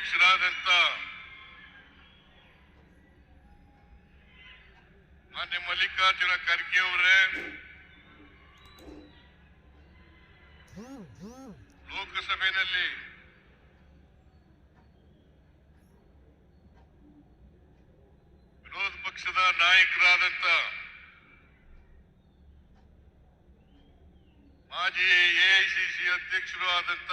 ಅಧ್ಯಕ್ಷರಾದಂತ ಮಾನ್ಯ ಮಲ್ಲಿಕಾರ್ಜುನ ಖರ್ಗೆ ಅವರೇ ಲೋಕಸಭೆಯಲ್ಲಿ ವಿರೋಧ ಪಕ್ಷದ ನಾಯಕರಾದಂತ ಮಾಜಿ ಎಐಸಿಸಿ ಅಧ್ಯಕ್ಷರು ಆದಂತ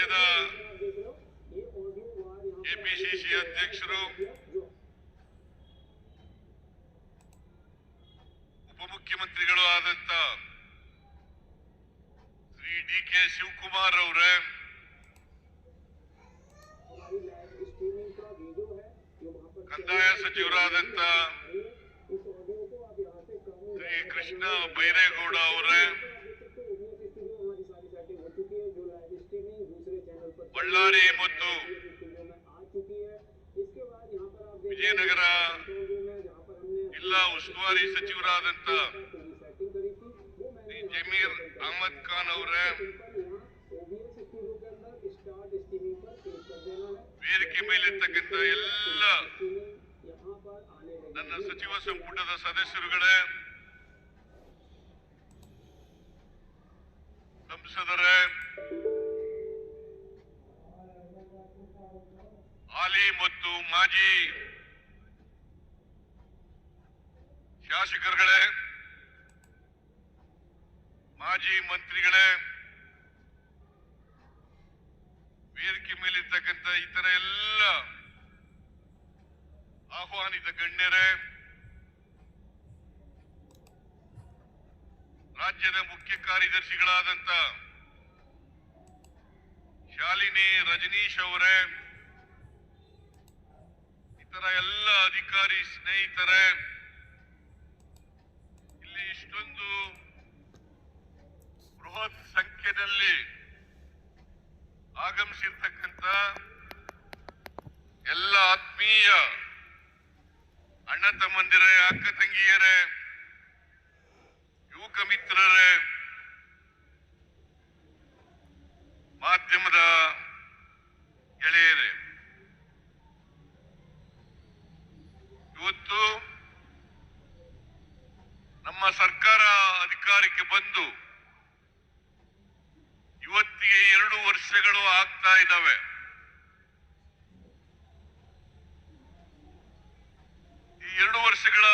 राज्यद एपीसीसी अध्यक्ष उपमुख्यमंत्री श्री डे शिवकुमार कदाय सचिव श्री कृष्ण बैरेगौड़ ಬಳ್ಳಾರಿ, ಮತ್ತು. ವಿಜಯನಗರ ಜಿಲ್ಲಾ ಉಸ್ತುವಾರಿ ಸಚಿವರಾದಂತ ಜಮೀರ್ ಅಹಮದ್ ಖಾನ್ ಅವರ, ವೇದಿಕೆ ಮೇಲಿರ್ತಕ್ಕಂಥ ಎಲ್ಲ ನನ್ನ ಸಚಿವ ಸಂಪುಟದ ಸದಸ್ಯರುಗಳೇ, ಸಂಸದರೇ ಹಾಲಿ ಮತ್ತು ಮಾಜಿ ಶಾಸಕರುಗಳೇ, ಮಾಜಿ ಮಂತ್ರಿಗಳೇ, ವೇದಿಕೆ ಮೇಲಿರ್ತಕ್ಕಂಥ ಇತರ ಎಲ್ಲ ಆಹ್ವಾನಿತ ಗಣ್ಯರೇ, ರಾಜ್ಯದ ಮುಖ್ಯ ಕಾರ್ಯದರ್ಶಿಗಳಾದಂತ ಶಾಲಿನಿ ರಜನೀಶ್ ಅವರೇ ಇತರ ಎಲ್ಲ ಅಧಿಕಾರಿ ಸ್ನೇಹಿತರೆ, ಇಲ್ಲಿ ಇಷ್ಟೊಂದು ಬೃಹತ್ ಸಂಖ್ಯೆಯಲ್ಲಿ ಆಗಮಿಸಿರ್ತಕ್ಕಂಥ ಎಲ್ಲ ಆತ್ಮೀಯ ಅಣ್ಣ ತಮ್ಮಂದಿರೇ ಅಕ್ಕ ತಂಗಿಯರೇ, ಯುವಕ ಮಿತ್ರರೇ ಅಧಿಕಾರಕ್ಕೆ ಬಂದು ಇವತ್ತಿಗೆ ಎರಡು ವರ್ಷಗಳು ಆಗ್ತಾ ಇದ್ದಾವೆ. ಈ ಎರಡು ವರ್ಷಗಳ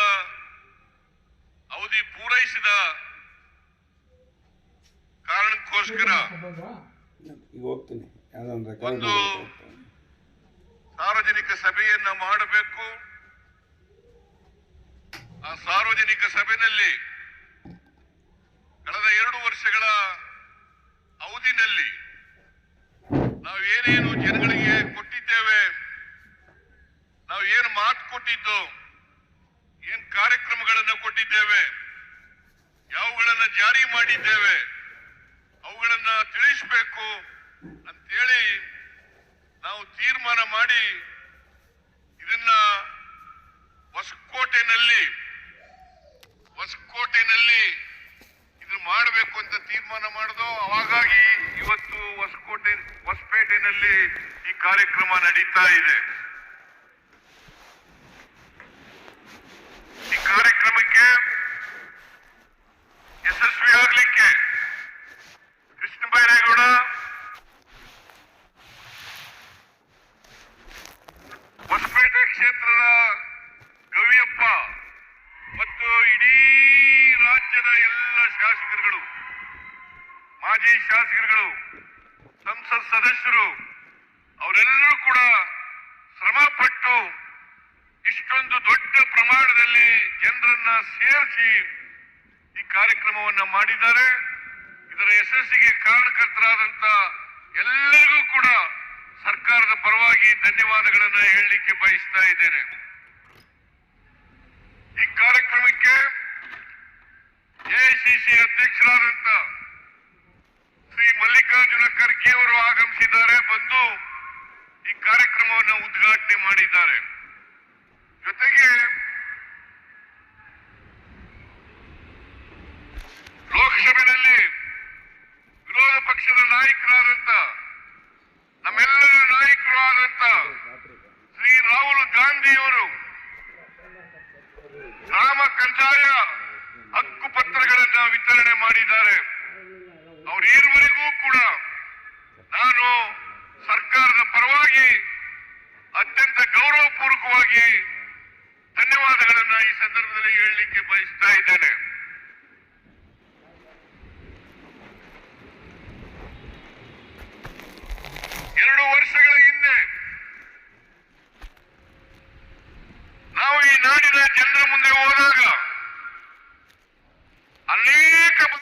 ಅವಧಿ ಪೂರೈಸಿದ ಕಾರಣಕ್ಕೋಸ್ಕರ ಒಂದು ಸಾರ್ವಜನಿಕ ಸಭೆಯನ್ನ ಮಾಡಬೇಕು. ಆ ಸಾರ್ವಜನಿಕ ಸಭೆಯಲ್ಲಿ ಕಳೆದ ಎರಡು ವರ್ಷಗಳ ಅವಧಿನಲ್ಲಿ ನಾವು ಏನೇನು ಜನಗಳಿಗೆ ಕೊಟ್ಟಿದ್ದೇವೆ, ನಾವು ಏನು ಮಾತು ಕೊಟ್ಟಿದ್ದು ಏನ್ ಕಾರ್ಯಕ್ರಮಗಳನ್ನು ಕೊಟ್ಟಿದ್ದೇವೆ, ಯಾವುಗಳನ್ನ ಜಾರಿ ಮಾಡಿದ್ದೇವೆ, ಅವುಗಳನ್ನ ತಿಳಿಸಬೇಕು ಅಂತೇಳಿ ನಾವು ತೀರ್ಮಾನ ಮಾಡಿ ಇದನ್ನ ಹೊಸಕೋಟೆನಲ್ಲಿ ಇದು ಮಾಡಬೇಕು ಅಂತ ತೀರ್ಮಾನ ಮಾಡಿದೋ, ಅವಾಗಾಗಿ ಇವತ್ತು ಹೊಸಕೋಟೆ, ಹೊಸಪೇಟೆನಲ್ಲಿ ಈ ಕಾರ್ಯಕ್ರಮ ನಡೀತಾ ಇದೆ. ಈ ಕಾರ್ಯಕ್ರಮಕ್ಕೆ ಯಶಸ್ವಿ ಆಗ್ಲಿಕ್ಕೆ ಕೃಷ್ಣ ಬೈರೇಗೌಡ, ಹೊಸಪೇಟೆ ಕ್ಷೇತ್ರದ ಗವಿಯಪ್ಪ ಮತ್ತು ಇಡೀ ರಾಜ್ಯದ ಎಲ್ಲ ಶಾಸಕರುಗಳು ಮಾಜಿ ಶಾಸಕರುಗಳು, ಸಂಸತ್ ಸದಸ್ಯರು, ಅವರೆಲ್ಲರೂ ಕೂಡ ಶ್ರಮ ಪಟ್ಟು ಇಷ್ಟೊಂದು ದೊಡ್ಡ ಪ್ರಮಾಣದಲ್ಲಿ ಜನರನ್ನ ಸೇರಿಸಿ ಈ ಕಾರ್ಯಕ್ರಮವನ್ನ ಮಾಡಿದ್ದಾರೆ. ಇದರ ಯಶಸ್ಸಿಗೆ ಕಾರಣಕರ್ತರಾದಂತ ಎಲ್ಲರಿಗೂ ಕೂಡ ಸರ್ಕಾರದ ಪರವಾಗಿ ಧನ್ಯವಾದಗಳನ್ನು ಹೇಳಲಿಕ್ಕೆ ಬಯಸ್ತಾ ಇದ್ದೇನೆ. ಈ ಕಾರ್ಯಕ್ರಮಕ್ಕೆ ಎಐಸಿಸಿ ಅಧ್ಯಕ್ಷರಾದಂತ ಜೊತೆಗೆ